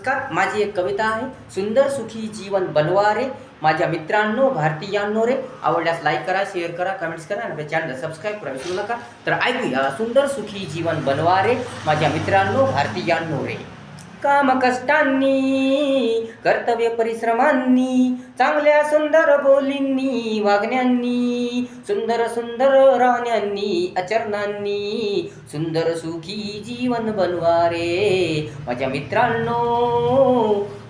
नमस्कार. माझी एक कविता आहे. सुंदर सुखी जीवन बनवारे. माझ्या मित्रांनो भारतीयांनो रे. आवडल्यास लाईक करा शेअर करा कमेंट्स करा आणि आपल्या चॅनल सबस्क्राईब करा. विसरू नका. तर ऐकूया. सुंदर सुखी जीवन बनवारे. माझ्या मित्रांनो भारतीयांनो रे. काम कष्टांनी कर्तव्य परिश्रमांनी चांगल्या सुंदर बोलींनी वागण्यांनी सुंदर सुंदर राहण्यांनी आचरणांनी सुंदर सुखी जीवन बनवारे. माझ्या मित्रांनो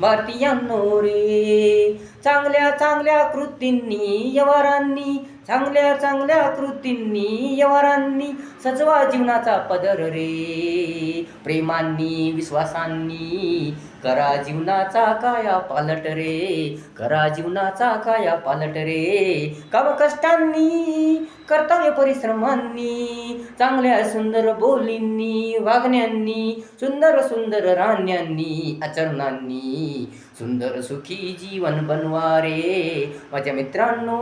भारतीयांनो रे चांगल्या चांगल्या कृतींनी व्यवहारांनी चांगल्या चांगल्या कृतींनी व्यवहारांनी सजवा जीवनाचा पदर रे. प्रेमांनी विश्वासांनी करा जीवनाचा काया पालट रे करा जीवनाचा काया पालट रे. काम कष्टांनी कर्तव्य परिश्रमांनी चांगल्या सुंदर बोलींनी वागण्यांनी सुंदर सुंदर राण्यांनी आचरणांनी सुंदर सुखी जीवन बनवा रे. माझ्या मित्रांनो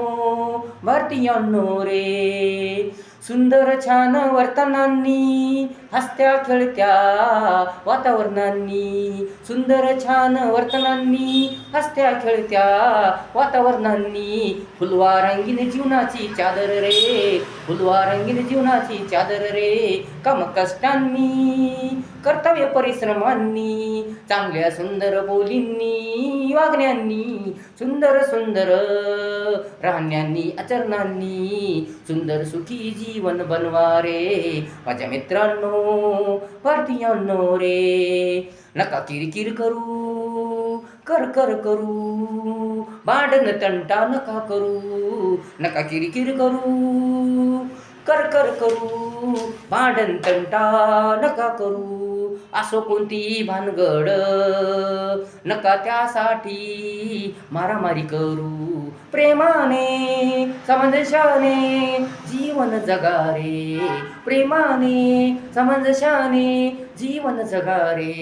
भारतीयांनो रे सुंदर छान वर्तनांनी हसत्या खेळत्या वातावरणांनी सुंदर छान वर्तनांनी हसत्या खेळत्या वातावरणांनी फुलवा रंगीन जीवनाची चादर रे फुलवा रंगीन जीवनाची चादर रे कमकष्टांनी कर्तव्य परिश्रमांनी चांगल्या सुंदर बोलींनी वागण्यांनी सुंदर सुंदर राहण्यांनी आचरणांनी सुंदर सुखी जीवन बनवारे माझ्या मित्रांनो भारतीयांनो रे. नका किरकिर करू कर कर करू भांडण तंटा नका करू नका किरकिर करू. कर कर करू. भांडण तंटा नका करू. असो कोणती भानगड. नका त्यासाठी मारामारी करू. प्रेमाने समंजशाने जीवन जगारे प्रेमाने समंजशाने जीवन जगारे.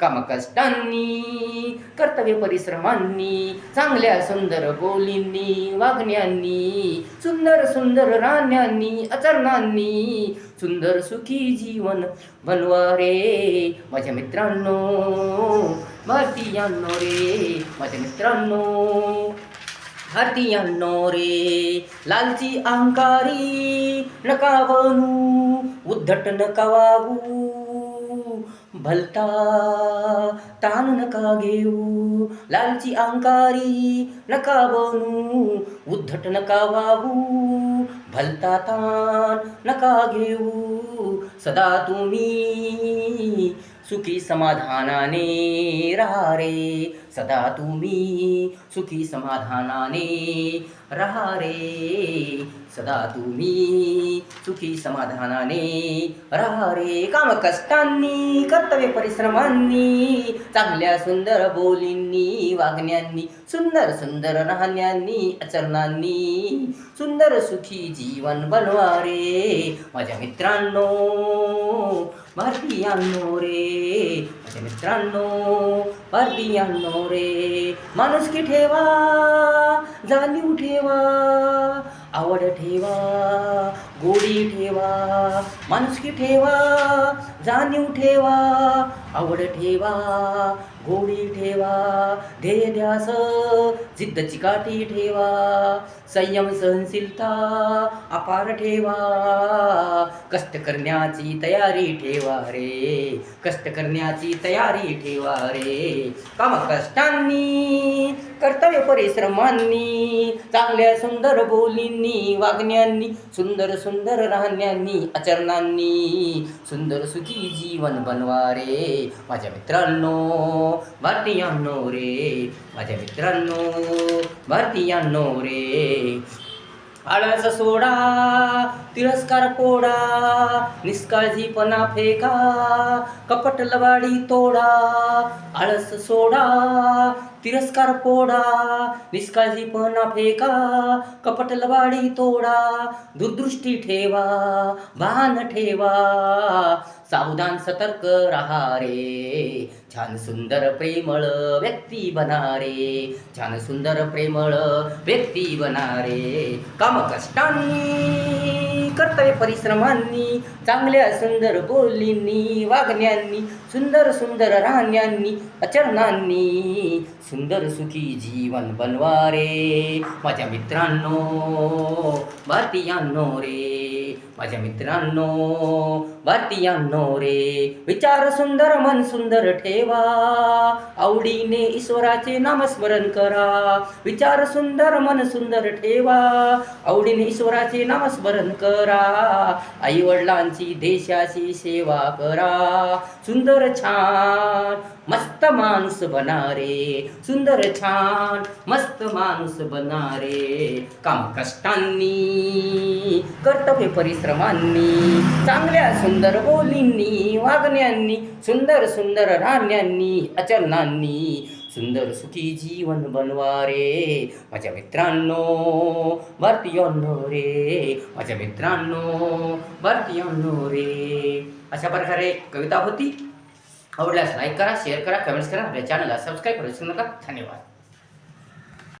काम कष्टांनी कर्तव्य परिश्रमांनी चांगल्या सुंदर बोलींनी वागण्यांनी सुंदर सुंदर राण्यांनी आचरणांनी सुंदर सुखी जीवन बनवारे. माझ्या मित्रांनो भारतीयांनो रे. माझ्या मित्रांनो भारतीयांनो रे लालची अहंकारी नका बनू उद्धट नका वागू भलता तान नका घेऊ लालची अहंकारी नका बनू उद्धट नका वागू भलता तान नका घेऊ सदा तुम्ही सुखी समाधानाने राहा रे सदा तुम्ही सुखी समाधानाने रहा रे। सदा तुम्ही सुखी समाधानाने रहा रे। काम कष्टांनी कर्तव्य परिश्रमांनी चांगल्या सुंदर बोलींनी वागण्यांनी सुंदर सुंदर राहण्यांनी आचरणांनी सुंदर सुखी जीवन बनवा रे। माझ्या मित्रांनो भारतीयांनो रे। माझ्या मित्रांनो भारतीयांनो रे. माणुसकी ठेवा जाणीव ठेवा आवड ठेवा गोडी ठेवा. माणुसकी ठेवा जाणीव ठेवा आवड ठेवा गोडी ठेवा ध्येय ध्यास जिद्द चिकाटी ठेवा संयम सहनशीलता अपार ठेवा. कष्ट करण्याची तयारी ठेवा रे कष्ट करण्याची तयारी ठेवा रे. काम कष्टांनी कर्तव्य परिश्रमांनी चांगल्या सुंदर बोलींनी वागण्यांनी सुंदर सुंदर राहण्यांनी आचरणांनी सुंदर सुखी जीवन बनवा रे. माझ्या मित्रांनो भारतीयांनो रे माझ्या मित्रांनो भारतीयांनो रे आळस सोडा तिरस्कार पोडा निष्काळजीपणा फेका कपट लवाडी तोडा आळस सोडा तिरस्कार पोडा निष्काळजीपणा फेका कपट लबाडी तोडा दुर्दृष्टी ठेवा भान ठेवा. सावधान सतर्क राहा रे. छान सुंदर प्रेमळ व्यक्ती बना रे. छान सुंदर प्रेमळ व्यक्ती बना रे. काम कष्टांनी कर्तव्य परिश्रमांनी चांगल्या सुंदर बोलींनी वागण्यांनी सुंदर सुंदर राहण्यांनी आचरणांनी सुंदर सुखी जीवन बनवा रे. माझ्या मित्रांनो भारतीयांनो रे. माझ्या मित्रांनो भारतीयांनो रे. विचार सुंदर मन सुंदर ठेवा. आवडीने ईश्वराचे नामस्मरण करा. विचार सुंदर मन सुंदर ठेवा. आवडीने ईश्वराचे नामस्मरण करा. आई वडिलांची देशाची सेवा करा. सुंदर छान मस्त माणूस बना रे. सुंदर छान मस्त माणूस बना रे. काम कष्टांनी कर्तव्य परिश्रमांनी चांगल्या सुंदर बोलींनी वागण्यांनी सुंदर सुंदर राहण्यांनी आचरणांनी सुंदर सुखी जीवन बनवा रे. माझ्या मित्रांनो भारतीयांनो रे माझ्या मित्रांनो भारतीयांनो रे अशा प्रकारे कविता होती. आवडल्यास लाईक करा शेअर करा कमेंट्स करा. आपल्या चॅनलला सबस्क्राईब करू विसरू नका. धन्यवाद.